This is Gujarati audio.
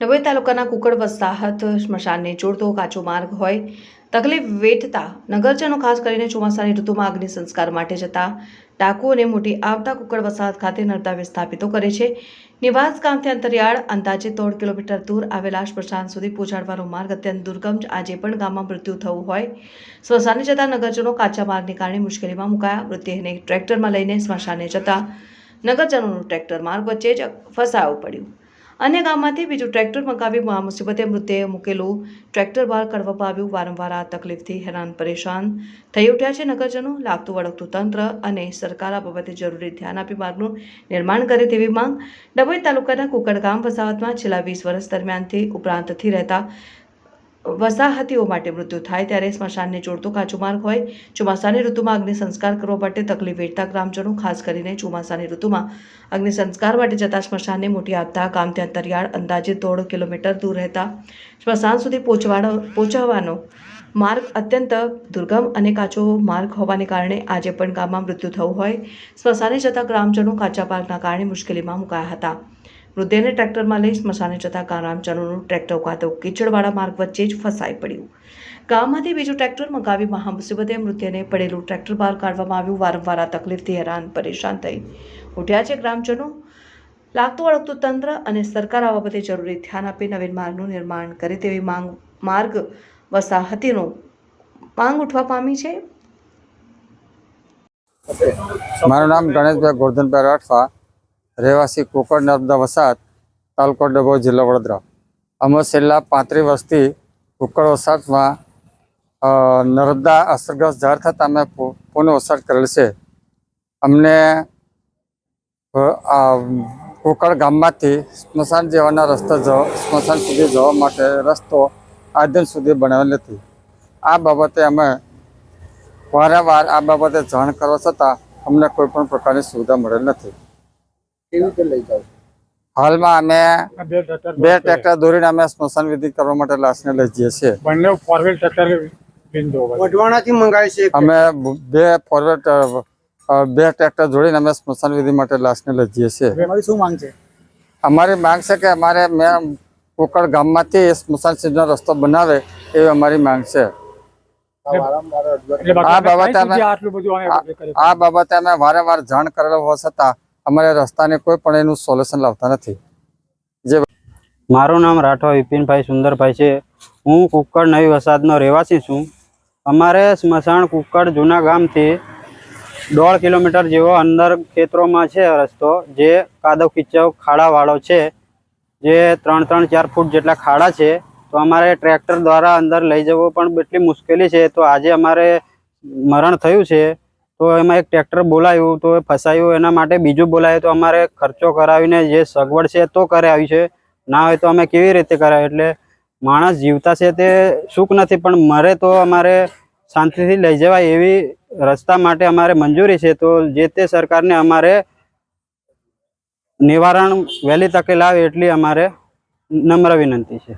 ડભોઈ તાલુકાના કુકડ વસાહત સ્મશાનને જોડતો કાચો માર્ગ હોય, તકલીફ વેઠતા નગરજનો ખાસ કરીને ચોમાસાની ઋતુમાં અગ્નિ સંસ્કાર માટે જતા ડાકુઓને મોટી આવતા કુકડ વસાહત ખાતે નર્મદા વિસ્થાપિતો કરે છે. નિવાસ ગામથી અંતરિયાળ, અંદાજે ત્રણ કિલોમીટર દૂર આવેલા સ્મશાન સુધી પહોંચાડવાનો માર્ગ અત્યંત દુર્ગમ આજે પણ ગામમાં મૃત્યુ થવું હોય. સ્મશાને જતા નગરજનો કાચા માર્ગને કારણે મુશ્કેલીમાં મુકાયા. મૃતદેહને ટ્રેક્ટરમાં લઈને સ્મશાને જતા નગરજનોનું ટ્રેક્ટર માર્ગ વચ્ચે જ ફસાવું પડ્યું. અન્ય ગામમાંથી બીજું ટ્રેક્ટર મંગાવી આ મુસીબતે મૃતદેહ મૂકેલું ટ્રેક્ટર બહાર કાઢવામાં આવ્યું. વારંવાર આ તકલીફથી હેરાન, પરેશાન થઈ ઉઠ્યા છે નગરજનો. લાગતું વળગતું તંત્ર અને સરકાર આ બાબતે જરૂરી ધ્યાન આપી માર્ગનું નિર્માણ કરે તેવી માંગ. ડભોઈ તાલુકાના કુકડ ગામ વસાહતમાં છેલ્લા વીસ વર્ષ દરમિયાનથી ઉપરાંતથી રહેતા વસાહતીઓ માટે મૃત્યુ થાય ત્યારે સ્મશાનને જોડતો કાચો માર્ગ હોય. ચોમાસાની ઋતુમાં અગ્નિ સંસ્કાર કરવા માટે તકલીફ વેઠતા ગ્રામજનો, ખાસ કરીને ચોમાસાની ઋતુમાં અગ્નિ સંસ્કાર માટે જતા સ્મશાનને મોટી આપતા ગામથી અંતરિયાળ અંદાજે દોઢ કિલોમીટર દૂર રહેતા. સ્મશાન સુધી પહોંચવાનો પહોંચવાનો માર્ગ અત્યંત દુર્ગમ અને કાચો માર્ગ હોવાને કારણે આજે પણ ગામમાં મૃત્યુ થવું હોય. સ્મશાને જતા ગ્રામજનો કાચા માર્ગના કારણે મુશ્કેલીમાં મુકાયા હતા. મૃતદેહને ટ્રેક્ટરમાં લઈ સ્મશાને જતા ગ્રામજનોનું ટ્રેક્ટર ઉકાતો કીચડવાળા માર્ગ વચ્ચે જ ફસાઈ પડ્યું. ગામમાંથી બીજું ટ્રેક્ટર મગાવી મહામુસીબતે મૃત્યુને પડેલું ટ્રેક્ટર બહાર કાઢવામાં આવ્યું. વારંવાર તકલીફથી હેરાન, પરેશાન થઈ ઉઠ્યા છે ગ્રામજનો. લાગતું અળગતું તંત્ર અને સરકાર આ બાબતે જરૂરી ધ્યાન આપી નવીન માર્ગનું નિર્માણ કરે તેવી માંગ, માર્ગ વસાહતીનો માંગ ઉઠવા પામી છે. મારું નામ ગણેશભાઈ ગોરધનભાઈ રાઠવા. રહેવાસી કોકણ નર્મદા વસાત તાલુકો ડભો જિલ્લો વડોદરા. અમે છેલ્લા પાંત્રીસ વર્ષથી કુકળ વસાહતમાં નર્મદા અસરગ્રસ્ત જાહેર થતાં અમે પુનઃ વસાહત કરેલ છે. અમને અ, ગામમાંથી સ્મશાન જવાના રસ્તા સ્મશાન સુધી જવા માટે રસ્તો આ દિન સુધી બનાવેલ નથી. આ બાબતે અમે વારંવાર આ બાબતે જાણ કરવા છતાં અમને કોઈ પણ પ્રકારની સુવિધા મળેલ નથી. કેવી રીતે લઈ જાવ હાલમાં અમે બે ટ્રેક્ટર દોરીને અમે સ્મશાન વિધિ કરવા માટે લાશને લઈ જઈએ છીએ. બંને ફોર વ્હીલ ટ્રેક્ટર વઢવાણાથી મંગાવી છે અમે બે ફોરવર્ડ બે ટ્રેક્ટર જોડીને અમે સ્મશાન વિધિ માટે લાશને લઈ જઈએ છીએ. અમારી શું માંગ છે? અમારી માંગ છે કે અમારે મેં કોકડ ગામમાંથી સ્મશાન સિંહનો રસ્તો બનાવે એવી અમારી માંગ છે. આ બાબતે અમે. આ બાબતે અમે વારંવાર જાણ કરેલો હોવા છતાં અમારે રસ્તાને કોઈ પણ એનું સોલ્યુશન લાવતા નથી. મારું નામ રાઠવા વિપિનભાઈ સુંદરભાઈ છે. હું કુક્કડ નવી વસાદનો રહેવાસી છું. અમારે સ્મશાન કુક્કડ જૂના ગામથી દોઢ કિલોમીટર જેવો અંદર ખેતરોમાં છે રસ્તો, જે કાદવ કિચવ ખાડાવાળો છે. જે ત્રણ ત્રણ ચાર ફૂટ જેટલા ખાડા છે. તો અમારે ટ્રેક્ટર દ્વારા અંદર લઈ જવો પણ એટલી મુશ્કેલી છે. તો આજે અમારે મરણ થયું છે. તો એમાં એક ટ્રેક્ટર બોલાયું, તો એ ફસાયું. એના માટે બીજું બોલાયું તો અમારે ખર્ચો કરાવીને જે સગવડ છે તો કરાવી છે. ના હોય તો અમે કેવી રીતે કરાવી એટલે માણસ જીવતા છે તે સુખ નથી, પણ મરે તો અમારે શાંતિથી લઈ જવાય એવી રસ્તા માટે અમારે મંજૂરી છે. તો જે તે સરકારને અમારે નિવારણ વહેલી તકે લાવે એટલી અમારે નમ્ર વિનંતી છે.